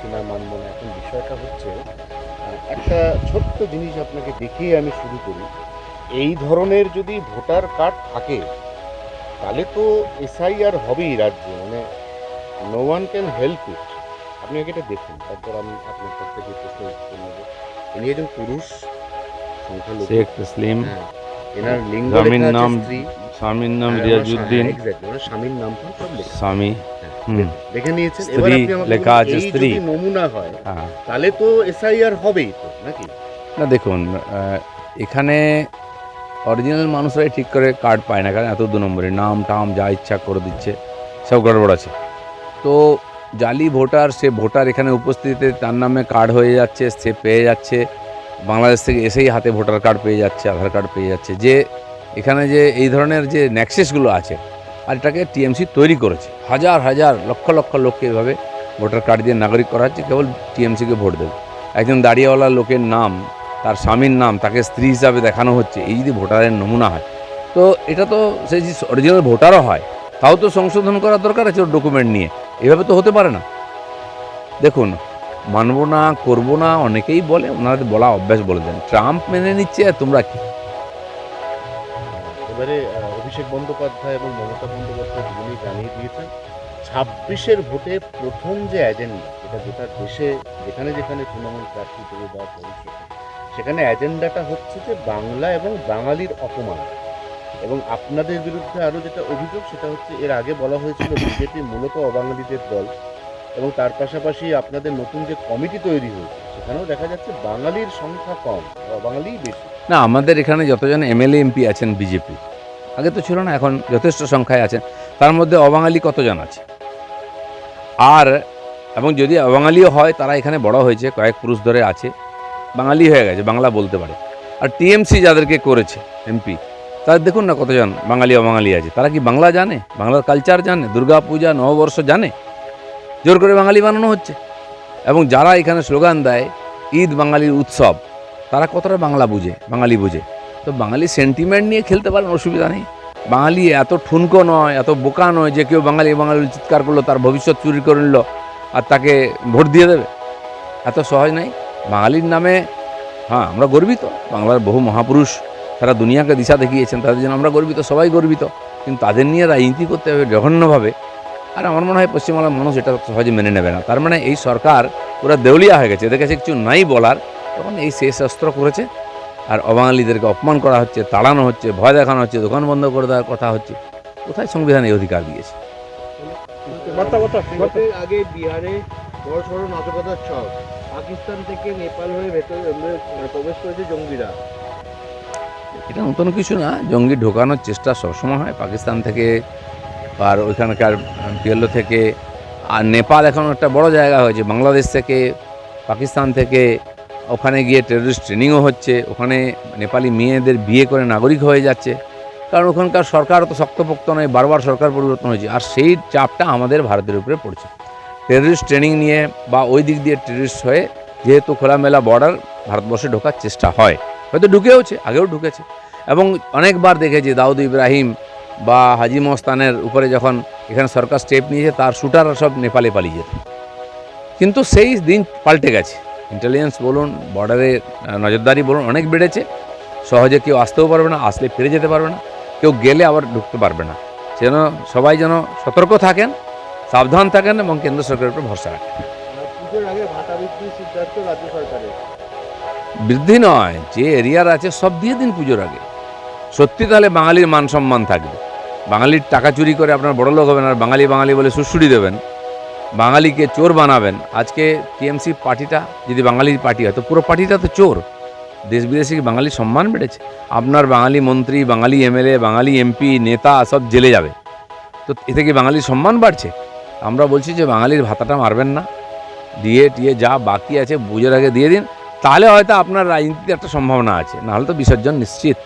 মানছি না মানবো না। এখন বিষয়টা হচ্ছে একটা ছোট্ট জিনিস আপনাকে দেখিয়ে আমি শুরু করি। এই ধরনের যদি ভোটার কার্ড থাকে তাহলে তো এসআইআর হবেই রাজ্যে মানে no one can help it আপনি আগে এটা দেখুন তারপর আমি আপনার কাছ থেকে প্রশ্ন উত্তর নেব। ইনি একজন পুরুষ সংখ্যালঘু শেখ তসলিম। হ্যাঁ এনার লিঙ্গ নাম স্ত্রী। স্বামীর নাম আর ওনার রিয়াজুদ্দিন স্বামী- স্বামীর নাম ফাম সব লেখা। স্বামী হ্যাঁ, দেখে নিয়েছেন। স্ত্রী এবার আপনি আমাকে লেখা আছে স্ত্রী। নমুনা হয় হ্যাঁ। তাহলে তো এসআইআর হবেই তো নাকি? না দেখুন এখানে অরিজিনাল মানুষরাই ঠিক করে কার্ড পায় না কারণ এত দু নম্বরে নাম টাম যা ইচ্ছা করে দিচ্ছে সব গড়বড় আছে। তো জালি ভোটার সে ভোটার এখানে উপস্থিতিতে তার নামে কার্ড হয়ে যাচ্ছে সে পেয়ে যাচ্ছে বাংলাদেশ থেকে এসেই হাতে ভোটার কার্ড পেয়ে যাচ্ছে আধার কার্ড পেয়ে যাচ্ছে। যে এখানে যে এই ধরনের যে ন্যাক্সেসগুলো আছে, আর এটাকে টিএমসি তৈরি করেছে। হাজার হাজার, লক্ষ লক্ষ লোককে এভাবে ভোটার কার্ড দিয়ে নাগরিক করা হচ্ছে, কেবল টিএমসিকে ভোট দেবে। একজন দাঁড়িয়েওয়ালা লোকের নাম, তার স্বামীর নাম, তাকে স্ত্রী হিসাবে দেখানো হচ্ছে, এই যদি ভোটারের নমুনা হয়, তো এটা তো সে যে অরিজিনাল ভোটারও হয়, তাও তো সংশোধন করার দরকার আছে ওর ডকুমেন্ট নিয়ে। এভাবে তো হতে পারে না। দেখুন, মানবো না, করব না, অনেকেই বলে, ওনাদের বলা অভ্যাস বলে দেন, ট্রাম্প মেনে নিচ্ছে, তোমরা কি? এবারে অভিষেক বন্দ্যোপাধ্যায় এবং মমতা বন্দ্যোপাধ্যায় দুজনেই জানিয়ে দিয়েছেন, ছাব্বিশের ভোটে প্রথম যে অ্যাজেন্ডা এটা গোটা দেশে যেখানে যেখানে তৃণমূল প্রার্থী দেবে বা ভবিষ্যতে সেখানে অ্যাজেন্ডাটা হচ্ছে যে বাংলা এবং বাঙালির অপমান। এবং আপনাদের বিরুদ্ধে আরও যেটা অভিযোগ, সেটা হচ্ছে এর আগে বলা হয়েছিল বিজেপি মূলত অবাঙালিদের দল, এবং তার পাশাপাশি আপনাদের নতুন যে কমিটি তৈরি হয়েছে, সেখানেও দেখা যাচ্ছে বাঙালির সংখ্যা কম অবাঙালিই বেশি। না, আমাদের এখানে যতজন এমএলএ, এমপি আছেন বিজেপি আগে তো ছিল না, এখন যথেষ্ট সংখ্যায় আছেন তার মধ্যে অবাঙালি কতজন আছে? আর, এবং যদি অবাঙালিও হয়, তারা এখানে বড় হয়েছে, কয়েক পুরুষ ধরে আছে। বাঙালি হয়ে গেছে, বাংলা বলতে পারে। আর টিএমসি যাদেরকে করেছে, এমপি, তাদের দেখুন না কতজন বাঙালি, অবাঙালি আছে। তারা কি বাংলা জানে? বাংলার কালচার জানে? দুর্গা পূজা নববর্ষ জানে? জোর করে বাঙালি বানানো হচ্ছে। এবং যারা এখানে স্লোগান দেয়, ঈদ বাঙালির উৎসব, তারা কতটা বাংলা বুঝে, বাঙালি বুঝে? তো বাঙালি সেন্টিমেন্ট নিয়ে খেলতে পারেন, অসুবিধা নেই। বাঙালি এত ঠুনকো নয়, এত বোকা নয় যে কেউ বাঙালি বাঙালি চিৎকার করল, তার ভবিষ্যৎ চুরি করে নিল আর তাকে ভোট দিয়ে দেবে। এত সহজ নাই। বাঙালির নামে হ্যাঁ আমরা গর্বিত। বাংলার বহু মহাপুরুষ তারা দুনিয়াকে দিশা দেখিয়েছেন, তাদের জন্য আমরা গর্বিত, সবাই গর্বিত। কিন্তু তাদের নিয়ে রাজনীতি করতে হবে জঘন্যভাবে। আর আমার মনে হয় পশ্চিমবাংলার মানুষ এটা সহজে মেনে নেবে না। তার মানে এই সরকার পুরো দেউলিয়া হয়ে গেছে। এদের কাছে কিছু নাই বলার। তখন এই শেষ অস্ত্র করেছে। আর অবাঙালিদেরকে অপমান করা হচ্ছে তাড়ানো হচ্ছে ভয় দেখানো হচ্ছে দোকান বন্ধ করে দেওয়ার কথা হচ্ছে। কোথায় সংবিধান এই অধিকার দিয়েছে? আগে বিহারে বড় সড়ো নাশকতার ছক। পাকিস্তান থেকে নেপাল হয়ে ভেতরে প্রবেশ করেছে জঙ্গিরা। এটা নতুন কিছু না জঙ্গি ঢোকানোর চেষ্টা সবসময় হয়। পাকিস্তান থেকে আর ওইখানকার পিএলও থেকে। আর নেপাল এখন একটা বড় জায়গা হয়েছে বাংলাদেশ থেকে পাকিস্তান থেকে ওখানে গিয়ে টেররিস্ট ট্রেনিংও হচ্ছে, ওখানে নেপালি মেয়েদের বিয়ে করে নাগরিক হয়ে যাচ্ছে। কারণ ওখানকার সরকার তো শক্তপোক্ত নয়, বারবার সরকার পরিবর্তন হয়েছে। আর সেই চাপটা আমাদের ভারতের উপরে পড়ছে। টেররিস্ট ট্রেনিং নিয়ে বা ওই দিক দিয়ে টেররিস্ট হয়ে যেহেতু খোলামেলা বর্ডার ভারতবর্ষে ঢোকার চেষ্টা হয়। হয়তো ঢুকেওছে, আগেও ঢুকেছে। এবং অনেকবার দেখেছি দাউদ ইব্রাহিম বা হাজি মস্তানের উপরে যখন এখানে সরকার স্টেপ নিয়েছে, তার শুটাররা সব নেপালে পালিয়ে যেত। কিন্তু সেই দিন পাল্টে গেছে। ইন্টেলিজেন্স বলুন বর্ডারে নজরদারি বলুন, অনেক বেড়েছে। সহজে কেউ আসতেও পারবে না, আসলে ফিরে যেতে পারবে না। কেউ গেলে আবার ঢুকতে পারবে না। যেন সবাই যেন সতর্ক থাকেন, সাবধান থাকেন এবং কেন্দ্র সরকারের উপর ভরসা রাখেন। বৃদ্ধি নয়, যে এরিয়ার আছে সব দিয়ে দিন পুজোর আগে। সত্যি তাহলে বাঙালির মান সম্মান থাকবে। বাঙালির টাকা চুরি করে আপনার বড় লোক হবেন আর বাঙালি বাঙালি বলে সুশুড়ি দেবেন। বাঙালিকে চোর বানাবেন। আজকে টিএমসি পার্টিটা, যদি বাঙালির পার্টি হয়, তো পুরো পার্টিটা তো চোর। দেশ বিদেশে কি বাঙালির সম্মান বেড়েছে? আপনার বাঙালি মন্ত্রী, বাঙালি এমএলএ, বাঙালি এমপি, নেতা সব জেলে যাবে। তো এতে কি বাঙালির সম্মান বাড়ছে? আমরা বলছি যে বাঙালির ভাতাটা মারবেন না। দিয়ে টিয়ে যা বাকি আছে বুঝে রাখে দিয়ে দিন। তাহলে হয়তো আপনার রাজনীতিতে একটা সম্ভাবনা আছে। নাহলে তো বিসর্জন নিশ্চিত।